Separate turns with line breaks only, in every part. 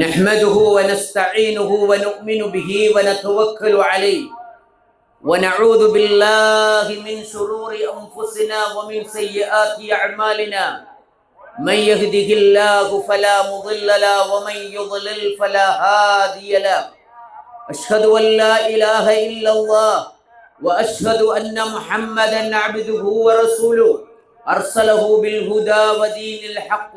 نحمده ونستعينه ونؤمن به ونتوكل عليه. ونعوذ بالله من شرور أنفسنا ومن سيئات أعمالنا. من يهده الله فلا مضل له ومن يضلل فلا هادي له. أشهد أن لا إله إلا الله وأشهد أن محمدا عبده ورسوله. أرسله بالهدى ودين الحق.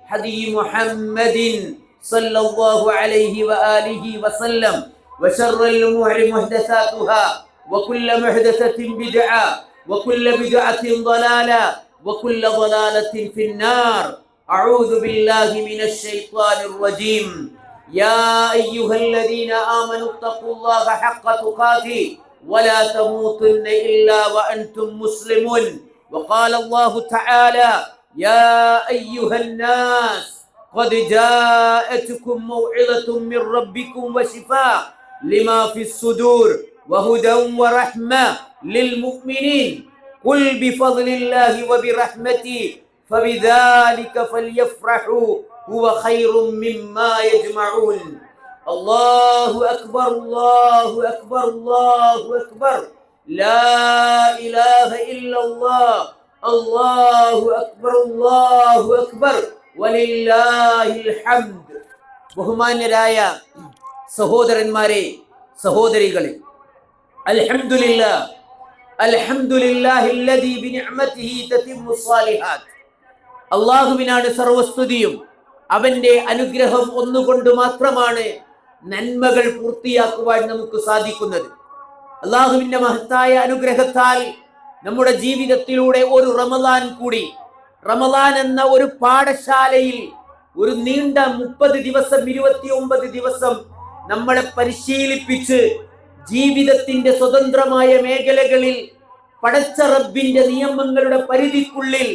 هدي محمد صلى الله عليه وآله وسلم وشر الأمور محدثاتها وكل محدثة بدعة وكل بدعة ضلالة وكل ضلالة في النار. أعوذ بالله من الشيطان الرجيم. يا أيها الذين آمنوا اتقوا الله حق تقاته ولا تموتن إلا وأنتم مسلمون. وقال الله تعالى يا أيها الناس قد جاءتكم موعظة من ربكم وشفاء لما في الصدور وهدى ورحمة للمؤمنين. قل بفضل الله وبرحمته فبذلك فليفرحوا هو خير مما يجمعون. الله أكبر الله أكبر الله أكبر. لا إله إلا الله. അള്ളാഹു അക്ബർ അള്ളാഹു അക്ബർ. വലില്ലാഹിൽ ഹംദ് ബഹുമാന്യരായ സഹോദരന്മാരെ സഹോദരികളെ. അൽഹംദുലില്ലാ. അള്ളാഹുവിനാണ് സർവസ്തുതിയും. അവന്റെ അനുഗ്രഹം ഒന്നുകൊണ്ട് മാത്രമാണ് നന്മകൾ പൂർത്തിയാക്കുവാൻ നമുക്ക് സാധിക്കുന്നത്. അള്ളാഹുവിന്റെ മഹത്തായ അനുഗ്രഹത്താൽ നമ്മുടെ ജീവിതത്തിലൂടെ ഒരു റമദാൻ കൂടി. റമദാൻ എന്ന ഒരു പാഠശാലയിൽ ഒരു നീണ്ട മുപ്പത് ദിവസം ഇരുപത്തി ഒമ്പത് ദിവസം നമ്മളെ പരിശീലിപ്പിച്ച് ജീവിതത്തിന്റെ സ്വതന്ത്രമായ മേഖലകളിൽ പടച്ച റബ്ബിന്റെ നിയമങ്ങളുടെ പരിധിക്കുള്ളിൽ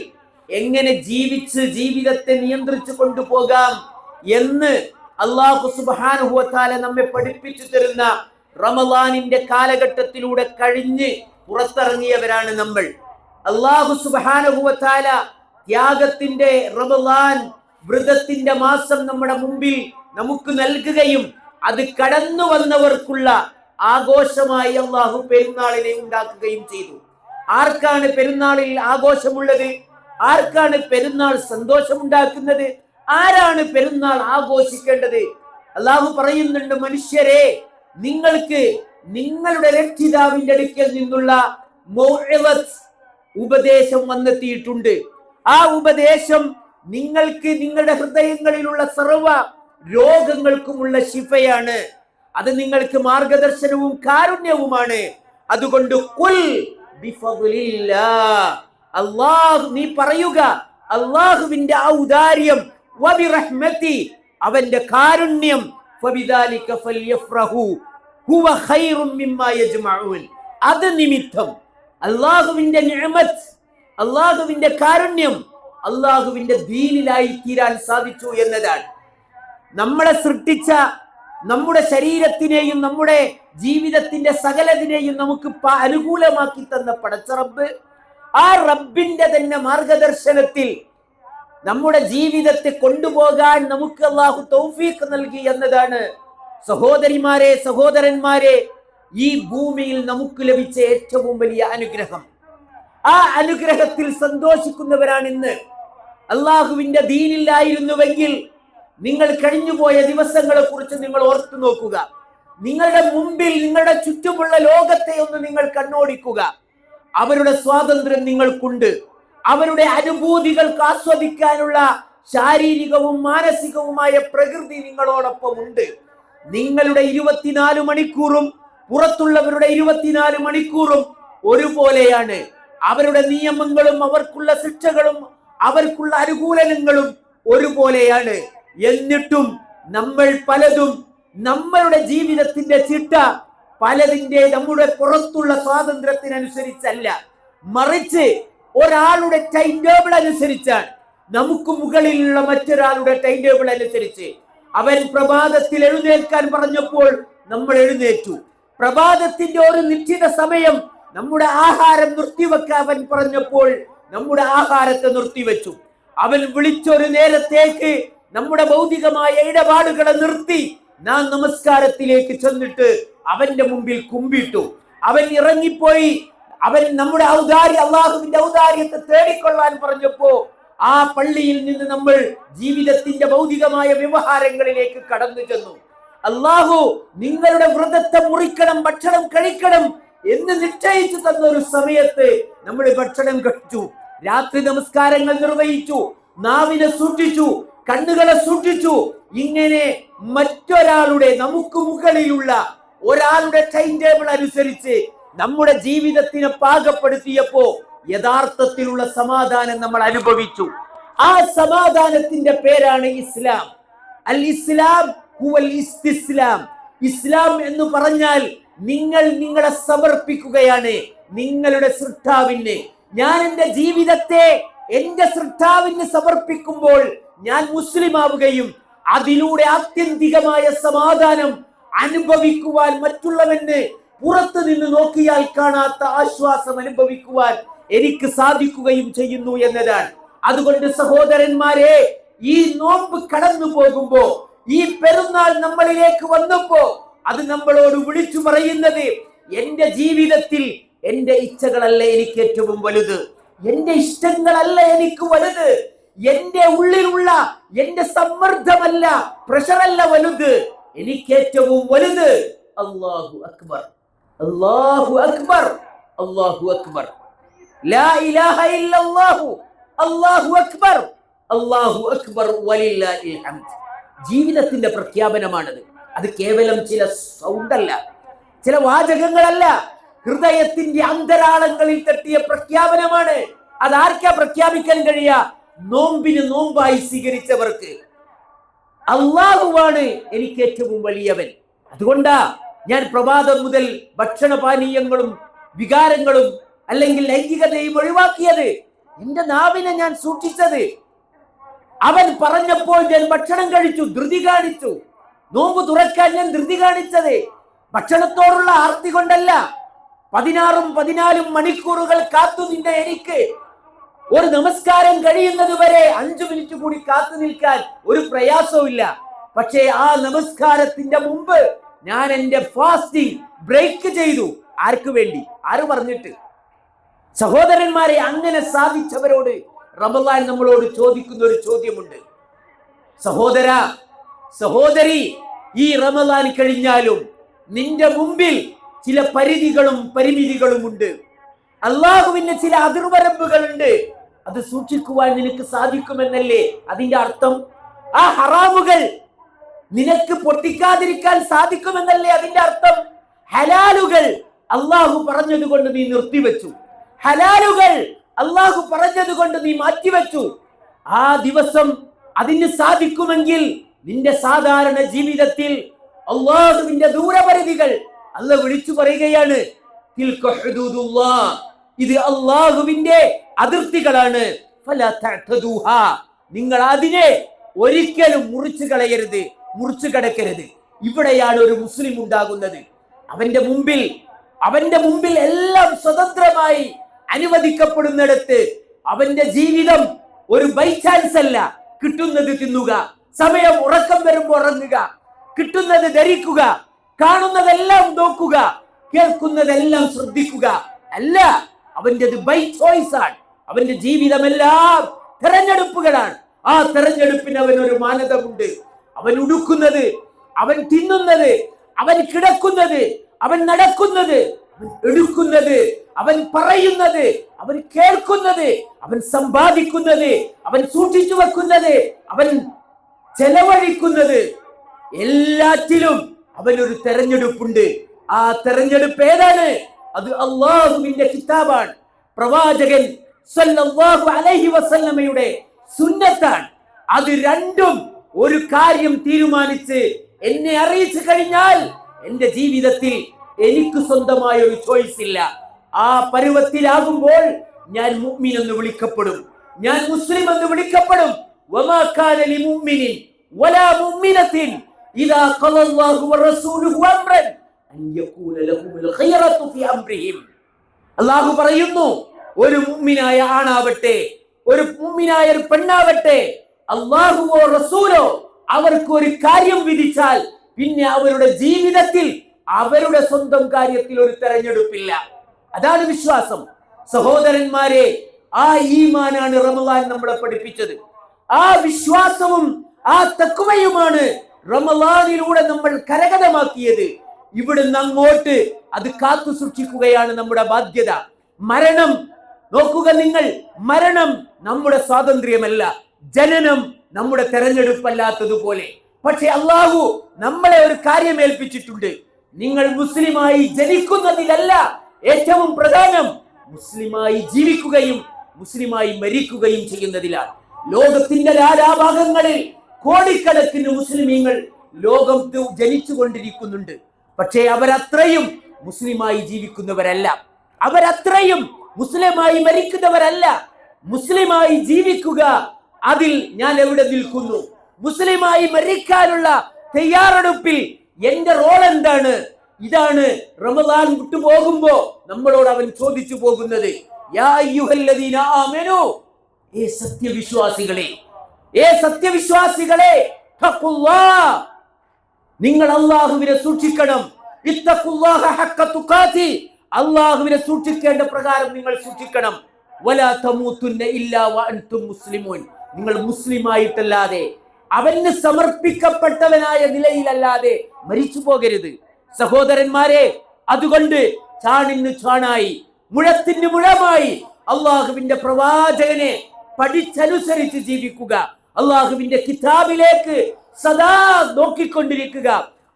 എങ്ങനെ ജീവിച്ച് ജീവിതത്തെ നിയന്ത്രിച്ചു കൊണ്ടുപോകാം എന്ന് അള്ളാഹു സുബാനുഹുവത്താല നമ്മെ പഠിപ്പിച്ചു തരുന്ന റമദാനിന്റെ കാലഘട്ടത്തിലൂടെ കഴിഞ്ഞ് പുറത്തിറങ്ങിയവരാണ് നമ്മൾ. അള്ളാഹു സുബാനുഭവത്താല ത്യാഗത്തിന്റെ റമലാൻ വ്രതത്തിന്റെ മാസം നമ്മുടെ മുമ്പിൽ നമുക്ക് നൽകുകയും അത് കടന്നു വന്നവർക്കുള്ള ആഘോഷമായി അള്ളാഹു പെരുന്നാളിനെ ഉണ്ടാക്കുകയും ചെയ്തു. ആർക്കാണ് പെരുന്നാളിൽ ആഘോഷമുള്ളത്? ആർക്കാണ് പെരുന്നാൾ സന്തോഷമുണ്ടാക്കുന്നത്? ആരാണ് പെരുന്നാൾ ആഘോഷിക്കേണ്ടത്? അള്ളാഹു പറയുന്നുണ്ട് മനുഷ്യരെ നിങ്ങൾക്ക് നിങ്ങളുടെ രക്ഷിതാവിന്റെ അടുക്കൽ നിന്നുള്ള ഉപദേശം വന്നെത്തിയിട്ടുണ്ട്. ആ ഉപദേശം നിങ്ങൾക്ക് നിങ്ങളുടെ ഹൃദയങ്ങളിലുള്ള സർവ രോഗങ്ങൾക്കുമുള്ള ശിഫയാണ്. അത് നിങ്ങൾക്ക് മാർഗദർശനവും കാരുണ്യവുമാണ്. അതുകൊണ്ട്. അല്ലാഹ് നീ പറയുക അള്ളാഹുവിന്റെ ആ ഉദാര്യം അവന്റെ കാരുണ്യം അത് നിമിത്തം. അള്ളാഹുവിന്റെ അള്ളാഹുവിന്റെ കാരുണ്യം അള്ളാഹുവിന്റെ ദീനിലായി തീരാൻ സാധിച്ചു എന്നതാണ്. നമ്മളെ സൃഷ്ടിച്ച നമ്മുടെ ശരീരത്തിനെയും നമ്മുടെ ജീവിതത്തിന്റെ സകലതിനെയും നമുക്ക് അനുകൂലമാക്കി തന്ന പടച്ച റബ്ബ് ആ റബ്ബിന്റെ തന്നെ മാർഗദർശനത്തിൽ നമ്മുടെ ജീവിതത്തെ കൊണ്ടുപോകാൻ നമുക്ക് അള്ളാഹു തൗഫീഖ് നൽകി എന്നതാണ് സഹോദരിമാരെ സഹോദരന്മാരെ ഈ ഭൂമിയിൽ നമുക്ക് ലഭിച്ച ഏറ്റവും വലിയ അനുഗ്രഹം. ആ അനുഗ്രഹത്തിൽ സന്തോഷിക്കുന്നവരാണ് ഇന്ന്. അള്ളാഹുവിന്റെ ദീനില്ലായിരുന്നുവെങ്കിൽ നിങ്ങൾ കഴിഞ്ഞുപോയ ദിവസങ്ങളെ കുറിച്ച് നിങ്ങൾ ഓർത്തു നോക്കുക. നിങ്ങളുടെ മുമ്പിൽ നിങ്ങളുടെ ചുറ്റുമുള്ള ലോകത്തെ ഒന്ന് നിങ്ങൾ കണ്ണോടിക്കുക. അവരുടെ സ്വാതന്ത്ര്യം നിങ്ങൾക്കുണ്ട്. അവരുടെ അനുഭൂതികൾക്ക് ആസ്വദിക്കാനുള്ള ശാരീരികവും മാനസികവുമായ പ്രകൃതി നിങ്ങളോടൊപ്പം ഉണ്ട് നിങ്ങളുടെ ഇരുപത്തിനാല് മണിക്കൂറും പുറത്തുള്ളവരുടെ ഇരുപത്തിനാല് മണിക്കൂറും ഒരുപോലെയാണ്. അവരുടെ നിയമങ്ങളും അവർക്കുള്ള ശിക്ഷകളും അവർക്കുള്ള അനുകൂലനങ്ങളും ഒരുപോലെയാണ്. എന്നിട്ടും നമ്മൾ പലതും നമ്മളുടെ ജീവിതത്തിന്റെ ചിട്ട പലതിന്റെ നമ്മുടെ പുറത്തുള്ള സ്വാതന്ത്ര്യത്തിനനുസരിച്ചല്ല. മറിച്ച് ഒരാളുടെ ടൈം ടേബിൾ അനുസരിച്ചാണ്. നമുക്ക് മുകളിലുള്ള മറ്റൊരാളുടെ ടൈം ടേബിൾ അനുസരിച്ച് അവൻ പ്രഭാതത്തിൽ എഴുന്നേൽക്കാൻ പറഞ്ഞപ്പോൾ നമ്മൾ എഴുന്നേറ്റു. പ്രഭാതത്തിന്റെ ഒരു നിശ്ചിത സമയം നമ്മുടെ ആഹാരം നിർത്തിവെക്കാൻ അവൻ പറഞ്ഞപ്പോൾ നമ്മുടെ ആഹാരത്തെ നിർത്തിവെച്ചു. അവൻ വിളിച്ചൊരു നേരത്തേക്ക് നമ്മുടെ ഭൗതികമായ ഇടപാടുകളെ നിർത്തി നാം നമസ്കാരത്തിലേക്ക് ചെന്നിട്ട് അവന്റെ മുമ്പിൽ കുമ്പിട്ടു. അവൻ ഇറങ്ങിപ്പോയി. അവൻ നമ്മുടെ ഔദാര്യ അള്ളാഹുവിന്റെ ഔദാര്യത്തെ തേടിക്കൊള്ളാൻ പറഞ്ഞപ്പോ ആ പള്ളിയിൽ നിന്ന് നമ്മൾ ജീവിതത്തിന്റെ ഭൗതികമായ വ്യവഹാരങ്ങളിലേക്ക് കടന്നു ചെന്നു. അള്ളാഹു നിങ്ങളുടെ വ്രതത്തെ മുറിക്കണം ഭക്ഷണം കഴിക്കണം എന്ന് നിശ്ചയിച്ചു തന്ന ഒരു സമയത്ത് നമ്മൾ ഭക്ഷണം കഴിച്ചു. രാത്രി നമസ്കാരങ്ങൾ നിർവഹിച്ചു നാവിനെ സൂക്ഷിച്ചു കണ്ണുകളെ സൂക്ഷിച്ചു. ഇങ്ങനെ മറ്റൊരാളുടെ നമുക്ക് മുകളിലുള്ള ഒരാളുടെ ടൈം ടേബിൾ അനുസരിച്ച് നമ്മുടെ ജീവിതത്തിനെ പാകപ്പെടുത്തിയപ്പോ യഥാർത്ഥത്തിലുള്ള സമാധാനം നമ്മൾ അനുഭവിച്ചു. ആ സമാധാനത്തിന്റെ പേരാണ് ഇസ്ലാം. അൽ ഇസ്ലാം ഇസ്തിസ്ലാം. ഇസ്ലാം എന്ന് പറഞ്ഞാൽ നിങ്ങൾ നിങ്ങളെ സമർപ്പിക്കുകയാണ്. നിങ്ങളുടെ സൃഷ്ടാവിന്. ഞാൻ എന്റെ ജീവിതത്തെ എന്റെ സൃഷ്ടാവിന് സമർപ്പിക്കുമ്പോൾ ഞാൻ മുസ്ലിം ആവുകയും അതിലൂടെ ആത്യന്തികമായ സമാധാനം അനുഭവിക്കുവാൻ മറ്റുള്ളവന് പുറത്തു നിന്ന് നോക്കിയാൽ കാണാത്ത ആശ്വാസം അനുഭവിക്കുവാൻ എനിക്ക് സാധിക്കുകയും ചെയ്യുന്നു എന്നതാണ്. അതുകൊണ്ട് സഹോദരന്മാരെ ഈ നോമ്പ് കടന്നു പോകുമ്പോ ഈ പെരുന്നാൾ നമ്മളിലേക്ക് വന്നപ്പോ അത് നമ്മളോട് വിളിച്ചു പറയുന്നത് എന്റെ ജീവിതത്തിൽ എന്റെ ഇച്ഛകളല്ല എനിക്ക് ഏറ്റവും വലുത്. എന്റെ ഇഷ്ടങ്ങളല്ല എനിക്ക് വലുത്. എന്റെ ഉള്ളിലുള്ള എന്റെ സമ്മർദ്ദമല്ല പ്രഷറല്ല വലുത്. എനിക്ക് ഏറ്റവും വലുത്. അള്ളാഹു അക്ബർ. അള്ളാഹു അക്ബർ. അള്ളാഹു അക്ബർ. ലാ ഇലാഹ അല്ലാഹു അക്ബർ. അല്ലാഹു അക്ബർ ജീവിതത്തിന്റെ പ്രഖ്യാപനമാണത്. അത് കേവലം ചില സൗണ്ടല്ല ചില വാചകങ്ങളല്ല. ഹൃദയത്തിന്റെ അന്തരാളങ്ങളിൽ തട്ടിയ പ്രഖ്യാപനമാണ്. അത് ആർക്കാ പ്രഖ്യാപിക്കാൻ കഴിയാ നോമ്പിന് നോമ്പായി സ്വീകരിച്ചവർക്ക്. അള്ളാഹുവാണ് എനിക്ക് ഏറ്റവും വലിയവൻ. അതുകൊണ്ടാ ഞാൻ പ്രഭാതം മുതൽ ഭക്ഷണപാനീയങ്ങളും വികാരങ്ങളും അല്ലെങ്കിൽ ലൈംഗികതയും ഒഴിവാക്കിയത്. എന്റെ നാവിനെ ഞാൻ സൂക്ഷിച്ചത്. അവൻ പറഞ്ഞപ്പോൾ ഞാൻ ഭക്ഷണം കഴിച്ചു ധൃതി കാണിച്ചു. നോമ്പ് തുറക്കാൻ ഞാൻ ധൃതി കാണിച്ചത്. ഭക്ഷണത്തോടുള്ള ആർത്തി കൊണ്ടല്ല. പതിനാറും പതിനാലും മണിക്കൂറുകൾ കാത്തു നിന്ന എനിക്ക് ഒരു നമസ്കാരം കഴിയുന്നത് വരെ അഞ്ചു മിനിറ്റ് കൂടി കാത്തു നിൽക്കാൻ ഒരു പ്രയാസവും പക്ഷേ ആ നമസ്കാരത്തിന്റെ മുമ്പ് ഞാൻ എന്റെ ഫാസ്റ്റിംഗ് ബ്രേക്ക് ചെയ്തു. ആർക്ക് വേണ്ടി? ആര് പറഞ്ഞിട്ട്? സഹോദരന്മാരെ അങ്ങനെ സാധിച്ചവരോട് റമലാൻ നമ്മളോട് ചോദിക്കുന്ന ഒരു ചോദ്യമുണ്ട്. സഹോദര സഹോദരി ഈ റമലാൻ കഴിഞ്ഞാലും നിന്റെ മുമ്പിൽ ചില പരിധികളും പരിമിതികളും ഉണ്ട്. അള്ളാഹുവിന്റെ ചില അതിർവരമ്പുകളുണ്ട്. അത് സൂക്ഷിക്കുവാൻ നിനക്ക് സാധിക്കുമെന്നല്ലേ അതിന്റെ അർത്ഥം? ആ ഹറാമുകൾ നിനക്ക് പൊട്ടിക്കാതിരിക്കാൻ സാധിക്കുമെന്നല്ലേ അതിന്റെ അർത്ഥം? ഹലാലുകൾ അള്ളാഹു പറഞ്ഞതുകൊണ്ട് നീ നിർത്തിവെച്ചു. ഹലാലുകൾ അള്ളാഹു പറഞ്ഞത് കൊണ്ട് നീ മാറ്റിവെച്ചു. ആ ദിവസം അതിന് സാധിക്കുമെങ്കിൽ നിന്റെ സാധാരണ ജീവിതത്തിൽ അള്ളാഹുവിന്റെ ദൂരപരിധികൾ അല്ല വിളിച്ചു പറയുകയാണ്. "തിൽക ഇത് അള്ളാഹുവിന്റെ അതിർത്തികളാണ്. നിങ്ങൾ അതിനെ ഒരിക്കലും മുറിച്ചു കളയരുത് മുറിച്ചു കടക്കരുത്. ഇവിടെയാണ് ഒരു മുസ്ലിം ഉണ്ടാകുന്നത്. അവന്റെ മുമ്പിൽ അവന്റെ മുമ്പിൽ എല്ലാം സ്വതന്ത്രമായി അനുവദിക്കപ്പെടുന്നിടത്ത് അവന്റെ ജീവിതം ഒരു ബൈ ചാൻസ് അല്ല. കിട്ടുന്നത് തിന്നുക സമയം ഉറക്കം വരുമ്പോൾ ഉറങ്ങുക കിട്ടുന്നത് ധരിക്കുക കാണുന്നതെല്ലാം നോക്കുക കേൾക്കുന്നതെല്ലാം ശ്രദ്ധിക്കുക. അല്ല അവന്റെത് ബൈ ചോയ്സ് ആണ്. അവന്റെ ജീവിതമെല്ലാം തെരഞ്ഞെടുപ്പുകളാണ്. ആ തെരഞ്ഞെടുപ്പിന് അവൻ ഒരു മാനദമുണ്ട് അവൻ ഉടുക്കുന്നത് അവൻ തിന്നുന്നത് അവൻ കിടക്കുന്നത് അവൻ നടക്കുന്നത് എടുക്കുന്നത് അവൻ പറയുന്നത് അവൻ കേൾക്കുന്നത് അവൻ സമ്പാദിക്കുന്നത് അവൻ സൂക്ഷിച്ചു വെക്കുന്നത് അവൻ ചെലവഴിക്കുന്നത് എല്ലാറ്റിലും അവനൊരു തെരഞ്ഞെടുപ്പുണ്ട്. ആ തെരഞ്ഞെടുപ്പ് ഏതാണ്? അത് അള്ളാഹുവിന്റെ കിതാബാണ്. പ്രവാചകൻ അലൈഹി വസല്ലമയുടെ സുന്നത്താണ്. അത് രണ്ടും ഒരു കാര്യം തീരുമാനിച്ച് എന്നെ അറിയിച്ചു കഴിഞ്ഞാൽ എന്റെ ജീവിതത്തിൽ എനിക്ക് സ്വന്തമായ ഒരു ചോയ്സ് ഇല്ല. ആ പരുവത്തിലാകുമ്പോൾ ഞാൻ മുഅ്മിൻ എന്ന് വിളിക്കപ്പെടും. ഞാൻ മുസ്ലിം എന്ന് വിളിക്കപ്പെടും. വമാ കാന ലിമുഅ്മിനിൻ വലാ മുഅ്മിനത്തിൻ ഇദാ അല്ലാഹു വറസൂലുഹു അംറൻ അൻ യകൂന ലഹുൽ ഖൈറത്തു ഫി അംറിഹിം അല്ലാഹു പറയുന്നു ഒരു മുഅ്മിനായ ആണാവട്ടെ ഒരു മുഅ്മിനായ ഒരു പെണ്ണാവട്ടെ അല്ലാഹുവോ റസൂലോ അവർക്ക് ഒരു കാര്യം വിധിച്ചാൽ പിന്നെ അവരുടെ ജീവിതത്തിൽ അവരുടെ സ്വന്തം കാര്യത്തിൽ ഒരു തെരഞ്ഞെടുപ്പില്ല. അതാണ് വിശ്വാസം. സഹോദരന്മാരെ ആ ഈമാനാണ് റമദാൻ നമ്മളെ പഠിപ്പിച്ചത്. ആ വിശ്വാസവും ആ തക്കുവയുമാണ് റമദാനിലൂടെ നമ്മൾ കരകതമാക്കിയത് ഇവിടുന്ന് അങ്ങോട്ട് അത് കാത്തു സൂക്ഷിക്കുകയാണ് നമ്മുടെ ബാധ്യത. മരണം നോക്കുക നിങ്ങൾ മരണം നമ്മുടെ സ്വാതന്ത്ര്യമല്ല. ജനനം നമ്മുടെ തെരഞ്ഞെടുപ്പല്ലാത്തതുപോലെ. പക്ഷെ അള്ളാഹു നമ്മളെ ഒരു കാര്യം ഏൽപ്പിച്ചിട്ടുണ്ട് നിങ്ങൾ മുസ്ലിമായി ജനിക്കുന്നതിലല്ല ഏറ്റവും പ്രധാനം മുസ്ലിമായി ജീവിക്കുകയും മുസ്ലിമായി മരിക്കുകയും ചെയ്യുന്നതിലാണ്. ലോകത്തിന്റെ ലാലാഭാഗങ്ങളിൽ കോടിക്കണക്കിന് മുസ്ലിമീങ്ങൾ ലോകം ജനിച്ചു കൊണ്ടിരിക്കുന്നുണ്ട് പക്ഷേ അവരത്രയും മുസ്ലിമായി ജീവിക്കുന്നവരല്ല. അവരത്രയും മുസ്ലിമായി മരിക്കുന്നവരല്ല. മുസ്ലിമായി ജീവിക്കുക അതിൽ ഞാൻ എവിടെ നിൽക്കുന്നു? മുസ്ലിമായി മരിക്കാനുള്ള തയ്യാറെടുപ്പിൽ എന്റെ റോൾ എന്താണ്? ഇതാണ് റമദാൻ വിട്ടുപോകുമ്പോ നമ്മളോട് അവൻ ചോദിച്ചു പോകുന്നത് ഏ സത്യവിശ്വാസികളെ ഏ സത്യവിശ്വാസികളെ നിങ്ങൾ അള്ളാഹുവിനെ സൂക്ഷിക്കണം അള്ളാഹുവിനെ സൂക്ഷിക്കേണ്ട പ്രകാരം നിങ്ങൾ സൂക്ഷിക്കണം. മുസ്ലിമൂൻ. നിങ്ങൾ മുസ്ലിമായിട്ടല്ലാതെ അവന് സമർപ്പിക്കപ്പെട്ടവനായ നിലയിലല്ലാതെ മരിച്ചു പോകരുത്. സഹോദരന്മാരെ അതുകൊണ്ട് ചാണിന് ചാണായി മുഴത്തിന് മുഴമായി അള്ളാഹുവിന്റെ പ്രവാചകനെ പഠിച്ചനുസരിച്ച് ജീവിക്കുക. അള്ളാഹുവിന്റെ കിതാബിലേക്ക് സദാ നോക്കിക്കൊണ്ടിരിക്കുക.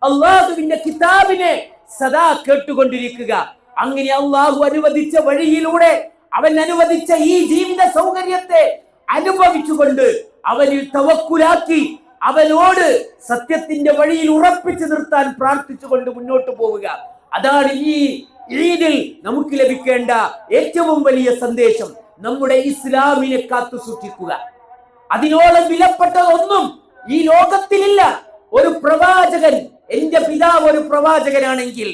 അള്ളാഹുവിന്റെ കിതാബിനെ സദാ കേട്ടുകൊണ്ടിരിക്കുക. അങ്ങനെ അള്ളാഹു അനുവദിച്ച വഴിയിലൂടെ അവൻ അനുവദിച്ച ഈ ജീവിത സൗകര്യത്തെ അനുഭവിച്ചുകൊണ്ട് അവനിൽ തവക്കുലാക്കി അവനോട് സത്യത്തിന്റെ വഴിയിൽ ഉറപ്പിച്ചു നിർത്താൻ പ്രാർത്ഥിച്ചുകൊണ്ട് മുന്നോട്ട് പോവുക. അതാണ് ഈ ഈദിൽ നമുക്ക് ലഭിക്കേണ്ട ഏറ്റവും വലിയ സന്ദേശം. നമ്മുടെ ഇസ്ലാമിനെ കാത്തു സൂക്ഷിക്കുക. അതിനോളം വിലപ്പെട്ടതൊന്നും ഈ ലോകത്തിലില്ല. ഒരു പ്രവാചകൻ എന്റെ പിതാവ് ഒരു പ്രവാചകനാണെങ്കിൽ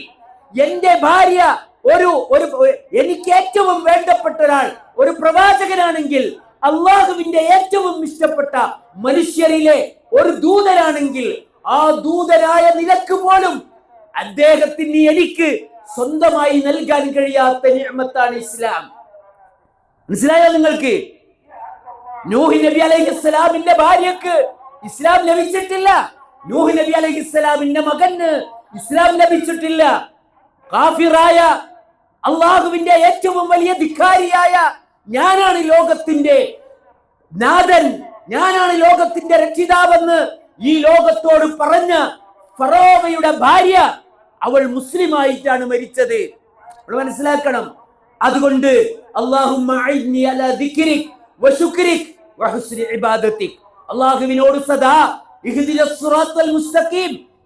എന്റെ ഭാര്യ ഒരു ഒരു എനിക്ക് ഏറ്റവും വേണ്ടപ്പെട്ട ഒരാൾ ഒരു പ്രവാചകനാണെങ്കിൽ അള്ളാഹുവിന്റെ ഏറ്റവും ഇഷ്ടപ്പെട്ട മനുഷ്യരിലെ ഒരു ദൂതരാണെങ്കിൽ ആ ദൂതരായ നിനക്ക് പോലും അദ്ദേഹത്തിന് എനിക്ക് സ്വന്തമായി നൽകാൻ കഴിയാത്ത നിയമത്താണ് ഇസ്ലാം. മനസ്സിലായോ നിങ്ങൾക്ക്? നൂഹി നബി അലൈഹി ഇസ്ലാമിന്റെ ഭാര്യക്ക് ഇസ്ലാം ലഭിച്ചിട്ടില്ല. നൂഹി നബി അലൈഹി സ്വലാമിന്റെ മകന് ഇസ്ലാം ലഭിച്ചിട്ടില്ല. കാഫിറായ അള്ളാഹുവിന്റെ ഏറ്റവും വലിയ ധിക്കാരിയായ ഞാനാണ് ലോകത്തിന്റെ നാഥൻ. ഞാനാണ് ലോകത്തിന്റെ രക്ഷിതാവെന്ന് ഈ ലോകത്തോട് പറഞ്ഞ ഫറോവയുടെ ഭാര്യ അവൾ മുസ്ലിം ആയിട്ടാണ് മരിച്ചത്. അവൾ മനസ്സിലാക്കണം. അതുകൊണ്ട് അള്ളാഹുവിനോട് സദാ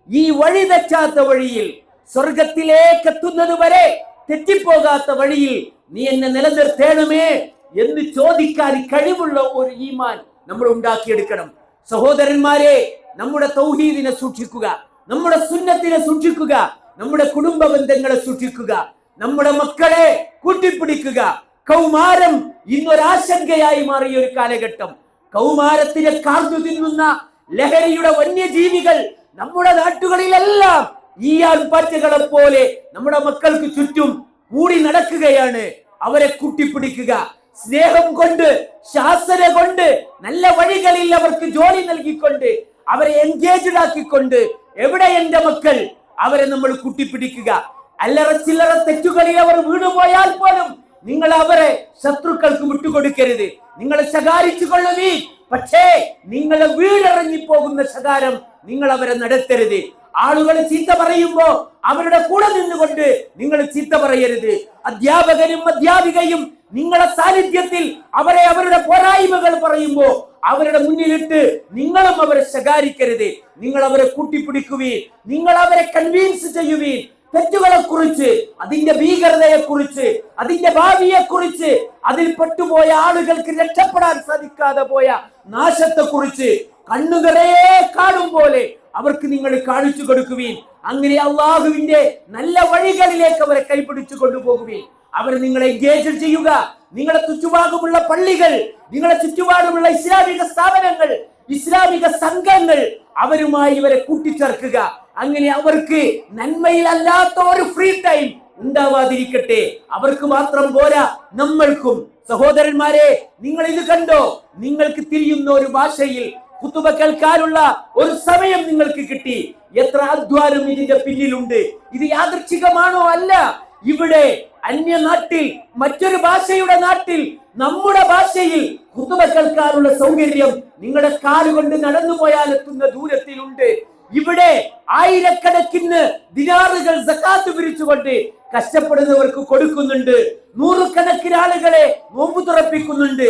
ഈ വഴി തെറ്റാത്ത വഴിയിൽ സ്വർഗത്തിലേക്ക് എത്തുന്നത് വരെ തെറ്റിപ്പോകാത്ത വഴിയിൽ നീ എന്നെ നിലനിർത്തേണമേ എന്ന് ചോദിക്കാൻ കഴിവുള്ള ഒരു ഈമാൻ നമ്മൾ ഉണ്ടാക്കിയെടുക്കണം. സഹോദരന്മാരെ നമ്മുടെ തൗഹീദിനെ സൂക്ഷിക്കുക. നമ്മുടെ സുന്നത്തിനെ സൂക്ഷിക്കുക. നമ്മുടെ കുടുംബ ബന്ധങ്ങളെ സൂക്ഷിക്കുക. നമ്മുടെ മക്കളെ കൂട്ടിപ്പിടിക്കുക. കൗമാരം ഇന്നൊരാശങ്കയായി മാറിയ ഒരു കാലഘട്ടം. കൗമാരത്തിനെ കാർന്നു തിന്നുന്ന ലഹരിയുടെ വന്യജീവികൾ നമ്മുടെ നാട്ടുകളിലെല്ലാം ഈ ആൺപാറ്റകളെ പോലെ നമ്മുടെ മക്കൾക്ക് ചുറ്റും കൂടി നടക്കുകയാണ്. അവരെ കൂട്ടിപ്പിടിക്കുക. സ്നേഹം കൊണ്ട് ശാസന കൊണ്ട് നല്ല വഴികളിൽ അവർക്ക് ജോലി നൽകിക്കൊണ്ട് അവരെ എൻഗേജ്ഡ് ആക്കിക്കൊണ്ട് എവിടെ എന്റെ മക്കൾ? അവരെ നമ്മൾ കുട്ടിപ്പിടിക്കുക. അല്ലറ ചില്ലറ തെറ്റുകളിൽ അവർ വീണുപോയാൽ പോലും നിങ്ങൾ അവരെ ശത്രുക്കൾക്ക് വിട്ടുകൊടുക്കരുത്. നിങ്ങളെ ശകാരിച്ചു കൊള്ളുവീ. പക്ഷേ നിങ്ങളെ വീടിറങ്ങി പോകുന്ന ശകാരം നിങ്ങൾ അവരെ നടത്തരുത്. ആളുകൾ ചീത്ത പറയുമ്പോ അവരുടെ കൂടെ നിന്നുകൊണ്ട് നിങ്ങൾ ചീത്ത പറയരുത്. അധ്യാപകനും അധ്യാപികയും നിങ്ങളെ സാന്നിധ്യത്തിൽ അവരെ അവരുടെ പോരായ്മകൾ പറയുമ്പോൾ അവരുടെ മുന്നിലിട്ട് നിങ്ങളും അവരെ ശകാരിക്കരുത്. നിങ്ങൾ അവരെ കൂട്ടിപ്പിടിക്കുകയും നിങ്ങൾ അവരെ കൺവീൻസ് ചെയ്യുകയും തെറ്റുകളെ കുറിച്ച് അതിന്റെ ഭീകരതയെ കുറിച്ച് അതിന്റെ ഭാവിയെ കുറിച്ച് അതിൽ പെട്ടുപോയ ആളുകൾക്ക് രക്ഷപ്പെടാൻ സാധിക്കാതെ പോയ നാശത്തെ കുറിച്ച് കണ്ണുകളെ കാണും പോലെ അവർക്ക് നിങ്ങൾ കാണിച്ചു കൊടുക്കുകയും അങ്ങനെ അള്ളാഹുവിന്റെ നല്ല വഴികളിലേക്ക് അവരെ കൈപിടിച്ചു കൊണ്ടുപോകുകയും അവർ നിങ്ങളെ എൻഗേജ് ചെയ്യുക. നിങ്ങളെ ചുറ്റുപാടുമുള്ള പള്ളികൾ നിങ്ങളെ ചുറ്റുപാടുമുള്ള ഇസ്ലാമിക സ്ഥാപനങ്ങൾ ഇസ്ലാമിക സംഘങ്ങൾ അവരുമായി ഇവരെ കൂട്ടിച്ചേർക്കുക. അങ്ങനെ അവർക്ക് നന്മയിലല്ലാത്ത ഒരു ഫ്രീ ടൈം ഉണ്ടാവാതിരിക്കട്ടെ. അവർക്ക് മാത്രം പോരാ നമ്മൾക്കും. സഹോദരന്മാരെ നിങ്ങൾ ഇത് കണ്ടോ? നിങ്ങൾക്ക് തിരിയുന്ന ഒരു ഭാഷയിൽ കുത്തുബ കേൾക്കാനുള്ള ഒരു സമയം നിങ്ങൾക്ക് കിട്ടി. എത്ര അധ്വാനം ഇതിന്റെ പിന്നിലുണ്ട്. ഇത് യാദൃച്ഛികമാണോ അല്ല? ഇവിടെ അന്യ നാട്ടിൽ മറ്റൊരു ഭാഷയുടെ നാട്ടിൽ നമ്മുടെ ഭാഷയിൽ കുത്തുമ കേൾക്കാനുള്ള സൗകര്യം നിങ്ങളുടെ കാലുകൊണ്ട് നടന്നു പോയാൽ എത്തുന്ന ദൂരത്തിലുണ്ട്. ഇവിടെ ആയിരക്കണക്കിന് ദിനാറുകൾ സക്കാത്ത് പിരിച്ചുകൊണ്ട് കഷ്ടപ്പെടുന്നവർക്ക് കൊടുക്കുന്നുണ്ട്. നൂറുകണക്കിന് ആളുകളെ നോമ്പ് തുറപ്പിക്കുന്നുണ്ട്.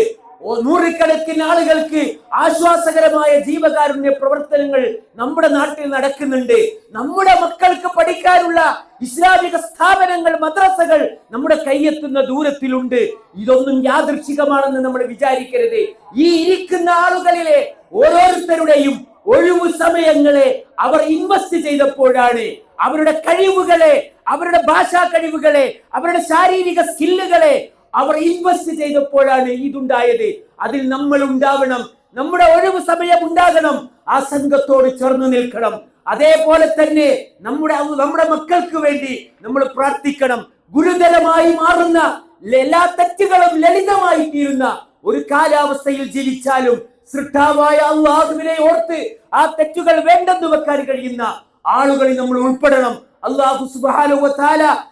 നൂറുകണക്കിന് ആളുകൾക്ക് ആശ്വാസകരമായ ജീവകാരുണ്യ പ്രവർത്തനങ്ങൾ നമ്മുടെ നാട്ടിൽ നടക്കുന്നുണ്ട്. നമ്മുടെ മക്കൾക്ക് പഠിക്കാനുള്ള ഇസ്ലാമിക സ്ഥാപനങ്ങൾ മദ്രസകൾ നമ്മുടെ കൈയെത്തുന്ന ദൂരത്തിലുണ്ട്. ഇതൊന്നും യാദൃശികമാണെന്ന് നമ്മൾ വിചാരിക്കരുത്. ഈ ഇരിക്കുന്ന ആളുകളിലെ ഓരോരുത്തരുടെയും ഒഴിവു സമയങ്ങളെ അവർ ഇൻവെസ്റ്റ് ചെയ്തപ്പോഴാണ് അവരുടെ കഴിവുകളെ അവരുടെ ഭാഷാ കഴിവുകളെ അവരുടെ ശാരീരിക സ്കില്ലുകളെ അവർ ഇൻവെസ്റ്റ് ചെയ്തപ്പോഴാണ് ഇതുണ്ടായത്. അതിൽ നമ്മൾ ഉണ്ടാവണം. നമ്മുടെ ഒഴിവ് സമയം ഉണ്ടാകണം. ആ സംഘത്തോട് ചേർന്ന് നിൽക്കണം. അതേപോലെ തന്നെ നമ്മുടെ നമ്മുടെ മക്കൾക്ക് വേണ്ടി നമ്മൾ പ്രാർത്ഥിക്കണം. ഗുരുതരമായി മാറുന്ന എല്ലാ തെറ്റുകളും ലളിതമായി തീരുന്ന ഒരു കാലാവസ്ഥയിൽ ജീവിച്ചാലും സൃഷ്ടാവായ അള്ളാഹുവിനെ ഓർത്ത് ആ തെറ്റുകൾ വേണ്ടെന്ന് വെക്കാൻ കഴിയുന്ന ആളുകളിൽ നമ്മൾ ഉൾപ്പെടണം. അള്ളാഹു സുബാനുവ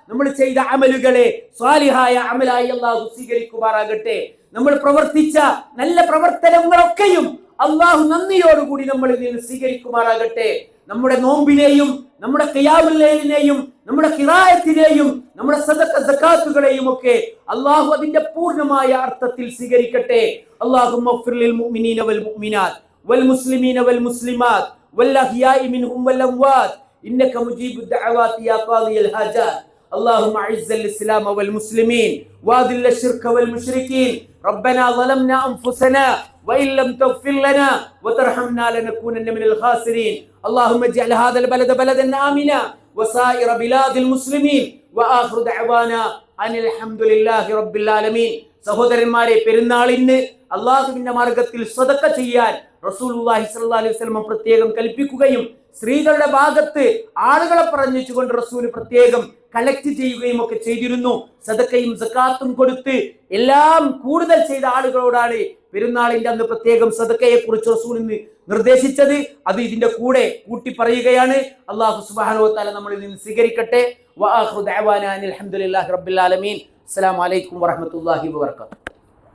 നമ്മൾ ചെയ്ത അമലുകളെ സ്വാലിഹായ അമലായി അള്ളാഹു സ്വീകരിക്കുമാറാകട്ടെ. നമ്മൾ പ്രവർത്തിച്ച നല്ല പ്രവർത്തനങ്ങളൊക്കെയും അള്ളാഹു നന്ദിയോടുകൂടി നമ്മൾ നിന്ന് സ്വീകരിക്കുമാറാകട്ടെ നമ്മുടെ നോമ്പിനെയും നമ്മുടെ കിയാമുല്ലേലിനെയും നമ്മുടെ കിറായത്തിനെയും നമ്മുടെ സദക്ക സക്കാത്തുകളെയും ഒക്കെ അള്ളാഹു അതിന്റെ പൂർണ്ണമായ അർത്ഥത്തിൽ സ്വീകരിക്കട്ടെ അള്ളാഹു മുഅ്മിനീന വൽ മുഅ്മിനാത്ത് വൽ മുസ്ലിമീന വൽ മുസ്ലിമാത്ത് വൽ അഹ്യാഇ മിൻഹും വൽ അംവാത്ത് إنك مجيب الدعوات يا قاضي الحاجات اللهم أعز الإسلام والمسلمين وأذل الشرك والمشركين ربنا ظلمنا أنفسنا وإن لم تغفر لنا وترحمنا لنكونن من الخاسرين اللهم اجعل هذا البلد بلدا آمنا وسائر بلاد المسلمين وآخر دعوانا أن الحمد لله رب العالمين സഹോദരന്മാരെ പെരുന്നാളിന് അള്ളാഹുവിന്റെ മാർഗത്തിൽ സ്വതക്ക ചെയ്യാൻ റസൂലുള്ളാഹി സ്വല്ലല്ലാഹി അലൈഹി വസല്ലം പ്രത്യേകം കൽപ്പിക്കുകയും സ്ത്രീകളുടെ ഭാഗത്ത് ആളുകളെ പറഞ്ഞുകൊണ്ട് റസൂൽ പ്രത്യേകം കളക്ട് ചെയ്യുകയും ഒക്കെ ചെയ്തിരുന്നു. സദക്കയും സക്കാത്തും കൊടുത്ത് എല്ലാം കൂടുതൽ ചെയ്ത ആളുകളോടാണ് പെരുന്നാളിന്റെ അന്ന് പ്രത്യേകം സദക്കയെ കുറിച്ച് റസൂൽ ഇന്ന് നിർദ്ദേശിച്ചത്. അത് ഇതിന്റെ കൂടെ കൂട്ടി പറയുകയാണ്. അള്ളാഹു സുബ്ഹാനഹു താല നമ്മളിൽ നിന്ന് സ്വീകരിക്കട്ടെ. ഹംദുലില്ലാഹി റബ്ബിൽ ആലമീൻ. അസ്സലാമു അലൈക്കും വറഹ്മത്തുള്ളാഹി വബറകാതുഹു.